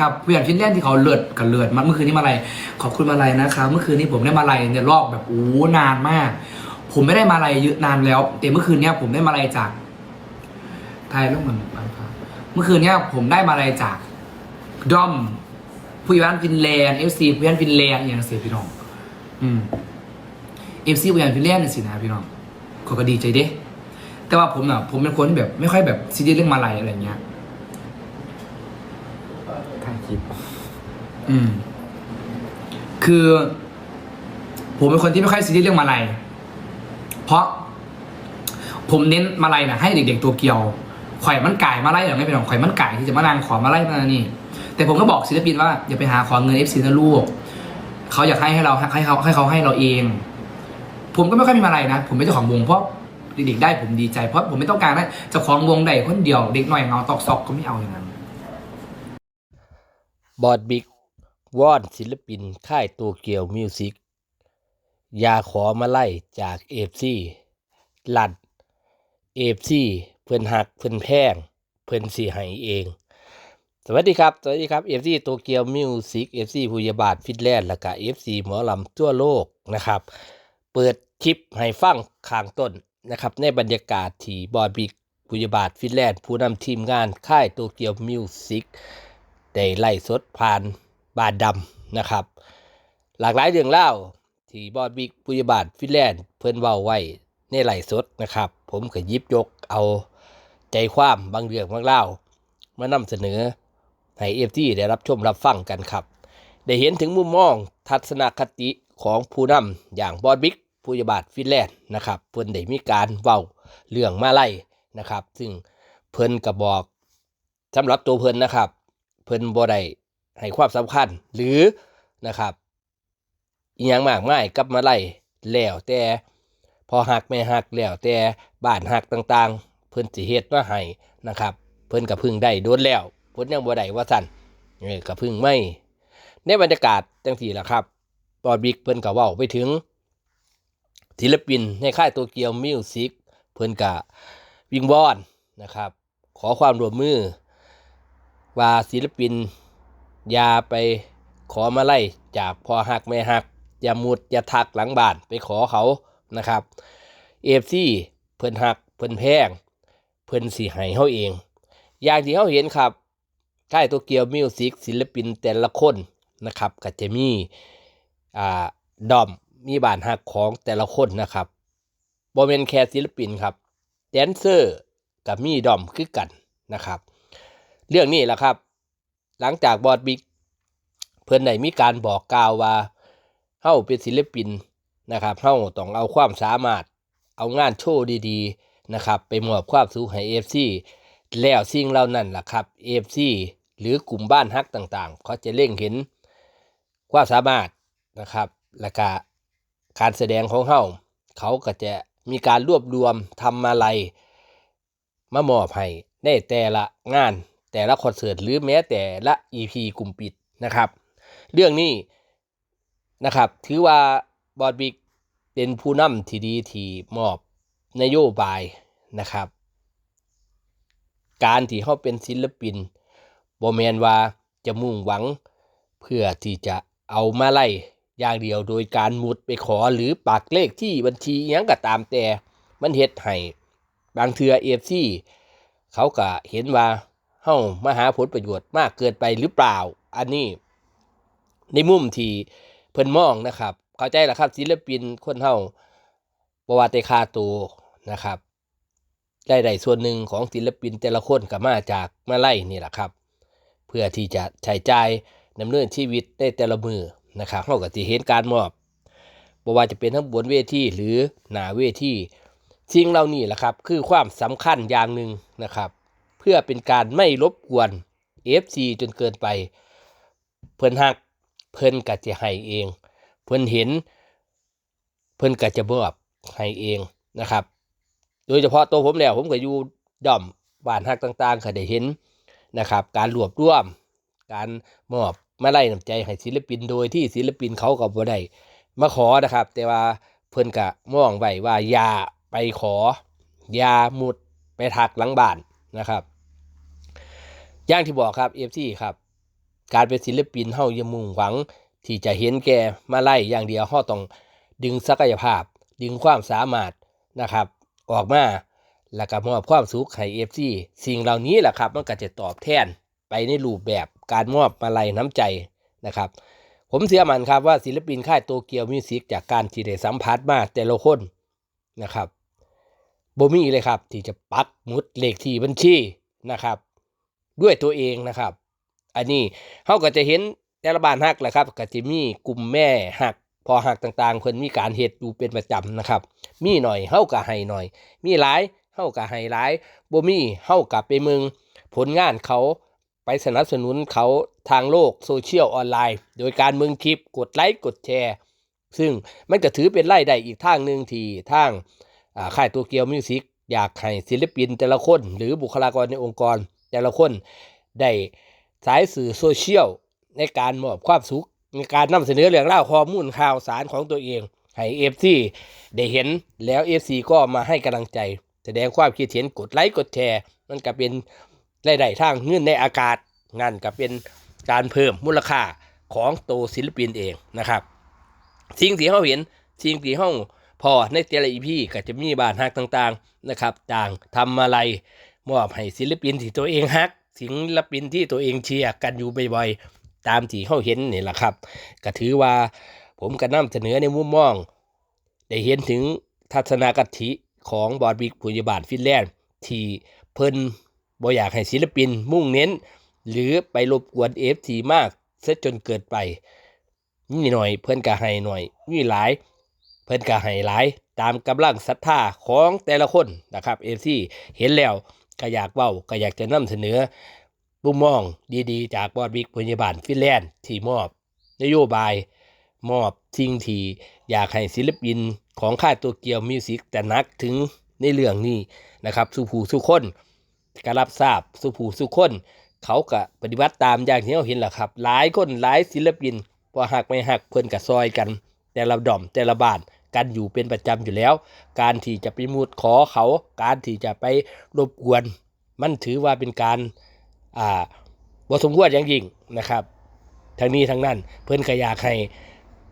นะครับเพื่อนฟินแลนด์ที่เขาเลือดกับเลือดมาเมื่อคืนนี้มาอะไรขอบคุณมาอะไรนะครับเมื่อคืนนี้ผมได้มาอะไรเนี่ยรอบแบบโอ้นานมาก ผมไม่ได้มาอะไรเยอะนานแล้ว แต่เมื่อคืนเนี้ยผมได้มาอะไรจากไทยแล้วเหมือนเมื่อคืนเนี้ยผมได้มาอะไรจากดอมผู้ใหญ่บ้านฟินแลนด์เอฟซีผู้ใหญ่บ้านฟินแลนด์อย่างเสียพี่น้อง อืมเอฟซีผู้ใหญ่บ้านฟินแลนด์นี่สินะพี่น้องขาก็ดีใจเด้แต่ว่าผมอะผมเป็นคนที่แบบ ไม่ค่อยแบบซีเรียสเรื่องมาลัยอะไรเงี้ย คลิป อืม คือ ผมเป็นคนที่ไม่ค่อยซีเรียสเรื่องมาลัยเพราะ ผมเน้นมาลัยนะให้เด็กๆตัวเกียวข่อยมันไก่มาไล่หรือไม่เป็นของข่อยมันไก่ที่จะมานางขอมาไล่มานี่ แต่ผมก็บอกศิลปินว่าอย่าไปหาขอเงินเอฟซีนะลูกเขาอยากให้ให้เราให้เขาให้เขาให้เราเอง ผมก็ไม่ค่อยมีมาลัยนะ ผมเป็นเจ้าของวงเพราะเด็กๆได้ผมดีใจเพราะผมไม่ต้องการนะเจ้าของวงใดคนเดียวเด็กหน่อยเงาตอกซอกก็ไม่เอาอย่างนั้น บอดบิ๊กวอนศิลปิน ค่ายโตเกียวมิวสิกยาขอมาไล่จากเอฟซีหลัดเอฟซีเพิ่อนหักเพิ่อนแพง เพิ่อนสีให้เอง สวัสดีครับ สวัสดีครับเอฟซีโตเกียวมิวสิกเอฟซีผู้ยาบาทฟิตแลนด์และก็เอฟซีหมอลำทั่วโลกนะครับ เปิดคลิปให้ฟังข้างต้นนะครับในบรรยากาศที่บอดบิ๊กผู้ยาบาทฟิตแลนด์ผู้นำทีมงานค่ายโตเกียวมิวสิก ได้ไล่สดผ่านบาดดำนะครับ หลากหลายเรื่องเล่าที่บอดบิ๊กปุยบาทฟินแลนด์เพิ่นเว้าไว้ในไล่สดนะครับ ผมก็ยิบยกเอาใจความบางเรื่องบางเล่ามานำเสนอให้เอฟทีได้รับชมรับฟังกันครับ ได้เห็นถึงมุมมองทัศนคติของผู้นำอย่างบอดบิ๊กปุยบาทฟินแลนด์นะครับ เพิ่นได้มีการเว้าเรื่องมาไล่นะครับ ซึ่งเพิ่นก็บอกสำหรับตัวเพิ่นนะครับ พิ่นบ่ได้ให้ความสำคัญ หรือนะครับอีหยังมากมายกับมาไล่แล้วแต่พอหักแม่หักแล้วแต่บ้านหักต่างๆ เพิ่นสิเฮ็ดมาให้นะครับ เพิ่นก็เพึ่งได้โดนแล้วเพิ่นยังบ่ได้ว่าซั่นเออก็เพึ่งไม่ในบรรยากาศจังซี่ล่ะครับบอดบิ๊กเพิ่นก็เว้าไปถึงศิลปินในค่ายโตเกียวมิวสิกเพิ่นก็วิงวอนนะครับ ขอความร่วมมือ ว่าศิลปินอย่าไปขอมาไล่จากพอหักแม่หัก อย่ามุดอย่าทักหลังบ้านไปขอเขานะครับเอฟซีเพิ่นหักเพิ่นแพงเพิ่นสีให้เฮาเอง อย่างที่เฮาเห็นครับค่ายโตเกียวมิวสิกศิลปินแต่ละคนนะครับก็จะมีอ่าดอมมีบานหักของแต่ละคนนะครับบ่แม่นแค่ศิลปินครับแดนเซอร์กับมีดอมคือกันนะครับ เรื่องนี้แหละครับ หลังจากบอดบิ๊กเพิ่นได้มีการบอกกล่าวว่าเฮาเป็นศิลปินนะครับเฮาต้องเอาความสามารถเอางานโชว์ดีๆนะครับ ไปมอบความสุขให้ FC แล้วสิ่งเหล่านั้นล่ะครับ FC หรือกลุ่มบ้านฮักต่างๆ เขาจะเล่งเห็นความสามารถนะครับและก็การแสดงของเฮาเขาก็จะมีการรวบรวมทำมาลัยมามอบให้ในแต่ละงาน แต่ละคอนเสิร์ตหรือแม้แต่ละ EP กลุ่มปิดนะครับ เรื่องนี้นะครับ ถือว่าบอดบิ๊กเป็นผู้นำที่ดีที่มอบนโยบายนะครับ การที่เขาเป็นศิลปินบอแมนว่าจะมุ่งหวังเพื่อที่จะเอามาไล่อย่างเดียวโดยการมุดไปขอหรือปากเลขที่บัญชียังก็ตามแต่มันเฮ็ดให้บางเทือเอฟซีเขาก็เห็นว่า เฮ้ามาหาผลประโยชน์มากเกินไปหรือเปล่า อันนี้ ในมุมที่เพิ่นมองนะครับ เข้าใจแล้วครับศิลปินคนเฮ้าประวัติคาตัวนะครับได้ได้ส่วนหนึ่งของศิลปินแต่ละคนก็มาจากมาไล่นี่แหละครับ เพื่อที่จะใช้จ่ายดำเนินชีวิตได้แต่ละมือนะครับเราก็จะเห็นการมอบบ่ว่าจะเป็นทั้งบนเวทีหรือหน้าเวทีสิ่งเหล่านี้แหละครับ คือความสำคัญอย่างหนึ่งนะครับ เพื่อเป็นการไม่รบกวน FC จนเกินไป เพิ่นหักเพิ่นก็จะให้เอง เพิ่นเห็น เพิ่นก็จะมอบให้เองนะครับ โดยเฉพาะตัวผมแล้วผมก็อยู่ด้อมบ้านฮักต่างๆก็ได้เห็นนะครับ การรวบรวม การมอบมาไล่น้ำใจให้ศิลปินโดยที่ศิลปินเขาก็บ่ได้มาขอนะครับ แต่ว่าเพิ่นก็มองไว้ว่าอย่าไปขอ อย่ามุดไปทักหลังบ้านนะครับ อย่างที่บอกครับ FC ครับ การเป็นศิลปินเฮาอย่ามุ่งหวัง ที่จะเห็นแก่มาไล่อย่างเดียวเฮาต้องดึงศักยภาพ ดึงความสามารถนะครับ ออกมาแล้วก็มอบความสุขให้ FC สิ่งเหล่านี้แหละครับ มันก็จะตอบแทนไปในรูปแบบการมอบมาลัยน้ำใจนะครับ ผมเชื่อมันครับว่าศิลปินค่ายโตเกียวมิวสิกจากการที่ได้สัมผัสมาแต่ละคนนะครับบ่มีเลยครับ ที่จะปักมุดเลขที่บัญชีนะครับ ด้วยตัวเองนะครับ อันนี้เขาก็จะเห็นแต่ละบ้านฮักแหละครับก็จะมีกลุ่มแม่หักพอหักต่างๆเพิ่นมีการเฮ็ดอยู่เป็นประจำนะครับ มีหน่อยเฮาก็ให้หน่อย มีหลายเฮาก็ให้หลายบ่มีเฮาก็ไปมืองผลงานเขาไปสนับสนุนเขาทางโลกโซเชียลออนไลน์ โดยการมืองคลิปกดไลค์กดแชร์ ซึ่งมันก็ถือเป็นรายได้อีกทางหนึ่งที่ทางอ่าค่ายตัวเกียวมิวสิกอยากให้ศิลปินแต่ละคน หรือบุคลากรในองค์กร แต่ละคนได้สายสื่อโซเชียลในการมอบความสุขในการนำเสนอเรื่องเล่าวข้อมูลข่าวสารของตัวเอง ให้เอฟซีได้เห็นแล้วเอฟซีก็มาให้กำลังใจ แสดงความคิดเห็นกดไลค์กดแชร์ มันก็เป็นรายได้ทางเงินในอากาศนั่นก็เป็นการเพิ่มมูลค่าของตัวศิลปินเองนะครับสิ่งที่เราเห็นสิ่งที่เราพอในแต่ละอีพีก็จะมีบานฮักต่างๆนะครับต่างทำอะไร มอบให้ศิลปินที่ตัวเองฮักศิลปินที่ตัวเองเชียร์กันอยู่บ่อยๆตามที่เราเห็นนี่แหละครับก็ถือว่าผมก็นำเสนอในมุมมอง ได้เห็นถึงทัศนคติของบอดบิกผู้ยบาลฟินแลนด์ที่เพิ่นบ่อยากให้ศิลปินมุ่งเน้น หรือไปรบกวนเอฟทีมากเสียจนเกิดไปนี่หน่อยเพิ่อนก็ให้หน่อยนี่หลาย เพิ่อนก็ให้หลาย ตามกำลังศรัทธาของแต่ละคนนะครับเอฟซีเห็นแล้ว ก็อยากเว้าก็อยากจะนำเสนอมุมมองดีๆ จากบอดบิกพยาบาลฟินแลนด์ที่มอบ นโยบายมอบสิ่งทีอยากให้ศิลปินของค่ายตัวเกียวมิวสิกแต่นักถึงในเรื่องนี้นะครับสุผู้สุคนก็รับทราบสุผู้สุคน เขาก็ปฏิบัติตามอย่างที่เราเห็นแหละครับ หลายคนหลายศิลปินพอหักไม่หักเพิ่นกับซอยกัน แต่ละดอมแต่ละบ้าน กันอยู่เป็นประจำอยู่แล้ว การที่จะไปมุดขอเขา การที่จะไปรบกวน มันถือว่าเป็นการอ่าบสมควรอย่างยิ่งนะครับทั้งนี้ทั้งนั้นเพื่อนก็อยากให้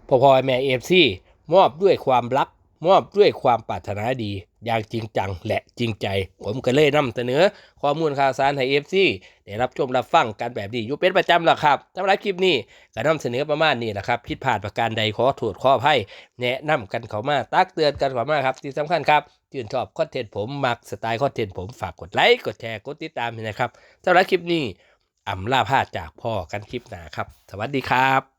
พ่อพ่อแม่เอฟซีมอบด้วยความรัก มอบด้วยความปรารถนาดี อย่างจริงจังและจริงใจ ผมก็เลยนำเสนอ ข้อมูลข่าวสารให้เอฟซีได้รับชมรับฟังกันแบบนี้อยู่เป็นประจำแหละครับสำหรับคลิปนี้ก็นำเสนอประมาณนี้แหละครับผิดพลาดประการใดขอโทษขออภัยแนะนำกันเขามาตักเตือนกันเขามาครับที่สำคัญครับชื่นชอบคอนเทนต์ผมมักสไตล์คอนเทนต์ผมฝากกดไลค์กดแชร์กดติดตามด้วยนะครับสำหรับคลิปนี้อ่ำลาพาจากพ่อกันคลิปหนาครับ สวัสดีครับ